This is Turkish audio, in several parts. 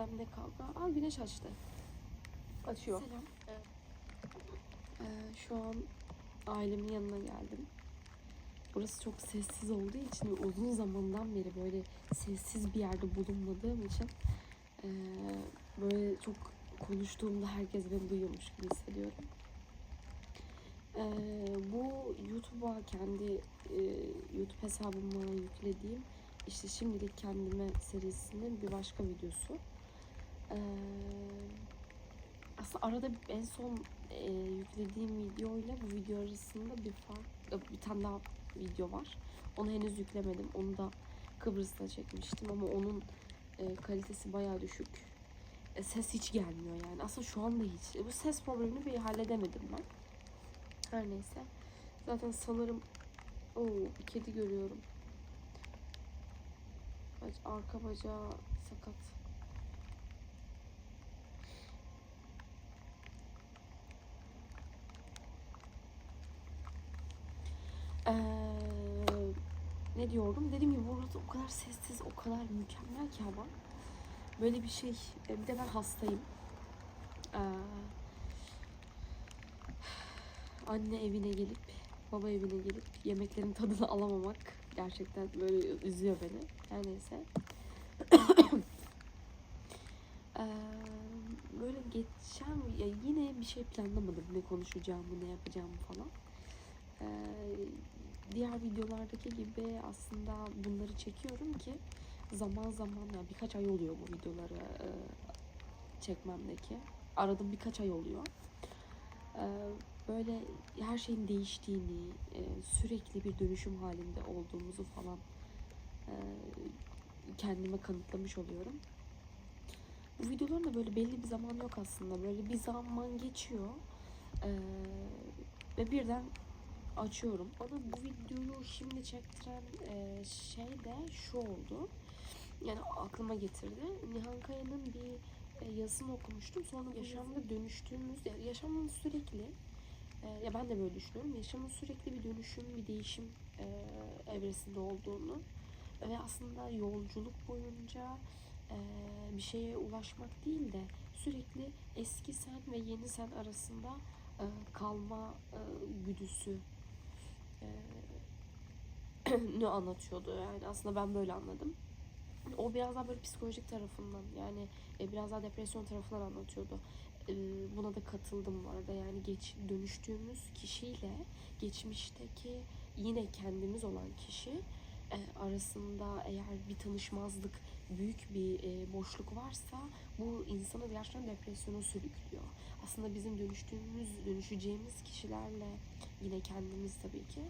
özlemle kavga. Aa güneş açtı. Açıyor. Selam. Ee, şu an ailemin yanına geldim. Burası çok sessiz olduğu için ve uzun zamandan beri böyle sessiz bir yerde bulunmadığım için ee, böyle çok konuştuğumda herkes beni duyuyormuş gibi hissediyorum. Ee, bu YouTube'a kendi e, YouTube hesabıma yüklediğim işte şimdilik kendime serisinin bir başka videosu. Ee, aslında arada en son e, yüklediğim video ile bu video arasında bir fark, e, bir tane daha video var. Onu henüz yüklemedim. Onu da Kıbrıs'ta çekmiştim ama onun e, kalitesi bayağı düşük. E, ses hiç gelmiyor yani. Aslında şu anda hiç. E, bu ses problemini bir halledemedim ben. Her neyse. Zaten sanırım bir kedi görüyorum. Arka bacağı sakat. Ne diyorum? Dediğim gibi burası o kadar sessiz, o kadar mükemmel ki hava. Böyle bir şey. e, Bir de ben hastayım. Ee, anne evine gelip, baba evine gelip yemeklerin tadını alamamak gerçekten böyle üzüyor beni. Her neyse. Ee, böyle geçen ya yine bir şey planlamadım ne konuşacağımı ne yapacağımı falan. Ee, diğer videolardaki gibi aslında bunları çekiyorum ki zaman zaman ya birkaç ay oluyor bu videoları e, çekmemdeki. Arada birkaç ay oluyor. Ee, böyle her şeyin değiştiğini, e, sürekli bir dönüşüm halinde olduğumuzu falan e, kendime kanıtlamış oluyorum. Bu videoların da böyle belli bir zaman yok aslında. Böyle bir zaman geçiyor. Ee, ve birden açıyorum. Bana bu videoyu şimdi çektiren e, şey de şu oldu. Yani aklıma getirdi. Nihan Kaya'nın bir e, yazısını okumuştum. Sonra yaşamda dönüştüğümüz, yani yaşamın sürekli e, ya ben de böyle düşünüyorum. Yaşamın sürekli bir dönüşüm, bir değişim e, evresinde olduğunu ve aslında yolculuk boyunca e, bir şeye ulaşmak değil de sürekli eski sen ve yeni sen arasında e, kalma e, güdüsü ne anlatıyordu yani aslında ben böyle anladım. O biraz daha böyle psikolojik tarafından yani e, biraz daha depresyon tarafından anlatıyordu. Buna da katıldım bu arada yani geç dönüştüğümüz kişiyle geçmişteki yine kendimiz olan kişi arasında eğer bir tanışmazlık, büyük bir e, boşluk varsa bu insanı gerçekten depresyona sürüklüyor. Aslında bizim dönüştüğümüz, dönüşeceğimiz kişilerle yine kendimiz tabii ki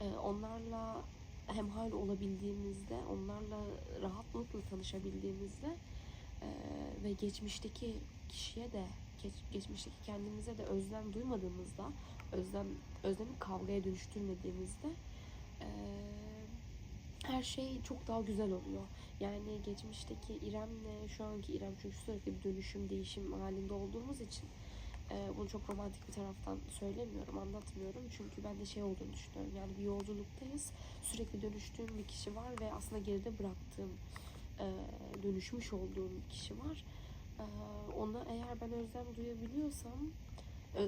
e, onlarla hemhal olabildiğimizde, onlarla rahatlıkla tanışabildiğimizde e, ve geçmişteki kişiye de geç, geçmişteki kendimize de özlem duymadığımızda, özlem özlemi kavgaya dönüştürmediğimizde e, her şey çok daha güzel oluyor. Yani geçmişteki İrem'le şu anki İrem çünkü sürekli bir dönüşüm, değişim halinde olduğumuz için e, bunu çok romantik bir taraftan söylemiyorum, anlatmıyorum. Çünkü ben de şey olduğunu düşünüyorum. Yani bir yolculuktayız. Sürekli dönüştüğüm bir kişi var ve aslında geride bıraktığım, e, dönüşmüş olduğum bir kişi var. E, ona eğer ben özlem duyabiliyorsam,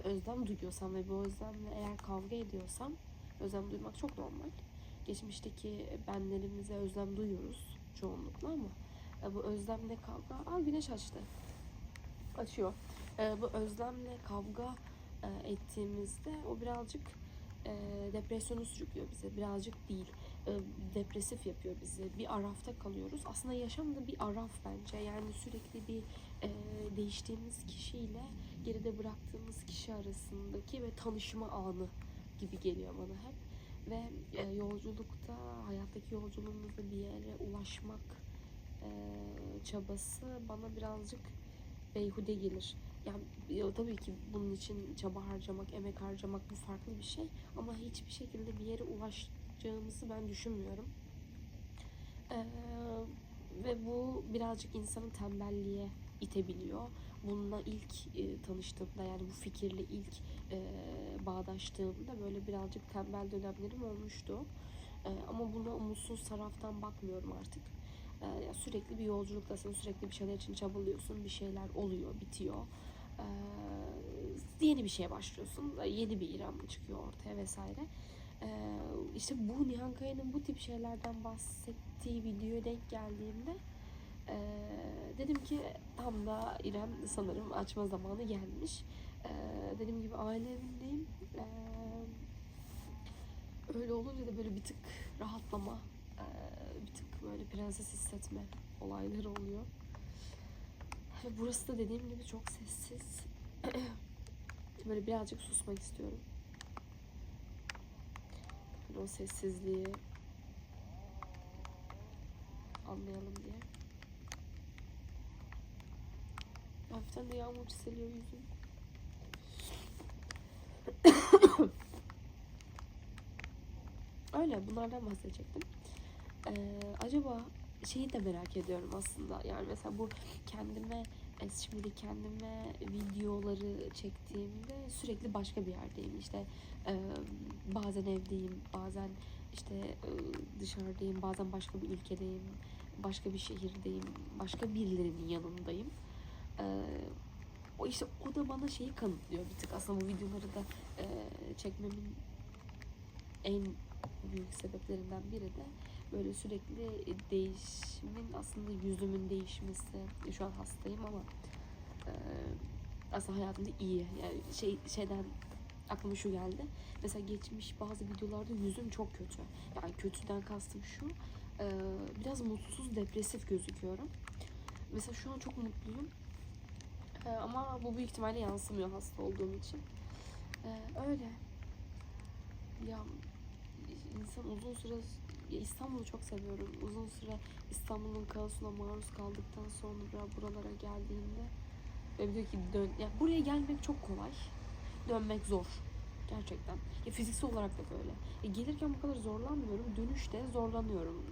özlem duyuyorsam ve bu özlemle eğer kavga ediyorsam, özlem duymak çok normal geçmişteki benlerimize özlem duyuyoruz çoğunlukla ama e, bu özlemle kavga... Aa güneş açtı. Açıyor. E, bu özlemle kavga e, ettiğimizde o birazcık e, depresyona sürüklüyor bizi. Birazcık değil. Depresif yapıyor bizi. Bir arafta kalıyoruz. Aslında yaşam da bir araf bence. Yani sürekli bir e, değiştiğimiz kişiyle geride bıraktığımız kişi arasındaki ve tanışma anı gibi geliyor bana hep ve e, yolculukta hayattaki yolculuğumuzda bir yere ulaşmak e, çabası bana birazcık beyhude gelir. Yani ya, tabii ki bunun için çaba harcamak, emek harcamak bu farklı bir şey ama hiçbir şekilde bir yere ulaşacağımızı ben düşünmüyorum. E, ve bu birazcık insanı tembelliğe itebiliyor. Bununla ilk e, tanıştığımda yani bu fikirle ilk e, bağdaştığımda böyle birazcık tembel dönemlerim olmuştu. E, ama buna umutsuz taraftan bakmıyorum artık. Ya sürekli bir yolculuktasın, sürekli bir şeyler için çabalıyorsun, bir şeyler oluyor, bitiyor. Ee, yeni bir şeye başlıyorsun, yeni bir İrem çıkıyor ortaya vesaire. Ee, işte bu Nihan Kaya'nın bu tip şeylerden bahsettiği videoya denk geldiğimde dedim ki tam da İrem sanırım açma zamanı gelmiş. Ee, dediğim gibi aile evindeyim. Ee, öyle olunca da böyle bir tık rahatlama, ee, bir tık böyle prenses hissetme olayları oluyor. Ve burası da dediğim gibi çok sessiz. böyle birazcık susmak istiyorum. Hani o sessizliği anlayalım diye. Hafiften de yağmur çiseliyor yüzüm. Öyle bunlardan bahsedecektim. Ee, acaba şeyi de merak ediyorum aslında. Yani mesela bu kendime e, şimdi kendime videoları çektiğimde sürekli başka bir yerdeyim. İşte e, bazen evdeyim, bazen işte e, dışarıdayım, bazen başka bir ülkedeyim, başka bir şehirdeyim, başka birilerinin yanındayım. Ee, o işte o da bana şeyi kanıtlıyor bir tık. Aslında bu videoları da e, çekmemin en büyük sebeplerinden biri de böyle sürekli değişimin aslında yüzümün değişmesi. Şu an hastayım ama e, aslında hayatımda iyi. Yani şey şeyden aklıma şu geldi. Mesela geçmiş bazı videolarda yüzüm çok kötü. Yani kötüden kastım şu. e, biraz mutsuz, depresif gözüküyorum. Mesela şu an çok mutluyum. E, ama bu büyük ihtimalle yansımıyor hasta olduğum için. E, öyle. Ya insan uzun süre İstanbul'u çok seviyorum. Uzun süre İstanbul'un kaosuna maruz kaldıktan sonra buralara geldiğimde ve diyor ki dön ya buraya gelmek çok kolay. Dönmek zor. Gerçekten. Ya fiziksel olarak da böyle. E, gelirken bu kadar zorlanmıyorum. Dönüşte zorlanıyorum.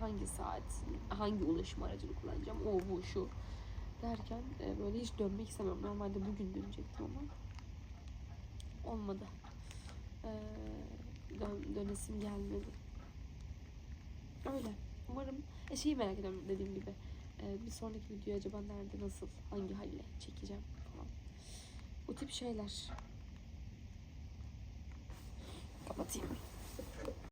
Hangi saat, hangi ulaşım aracını kullanacağım, o bu şu derken e, böyle hiç dönmek istemiyorum. Normalde bugün dönecektim ama olmadı. E, dön, dönesim gelmedi. Öyle. Umarım e, şeyi merak ediyorum dediğim gibi. E, bir sonraki video acaba nerede, nasıl, hangi halle çekeceğim falan. Bu tip şeyler. Kapatayım.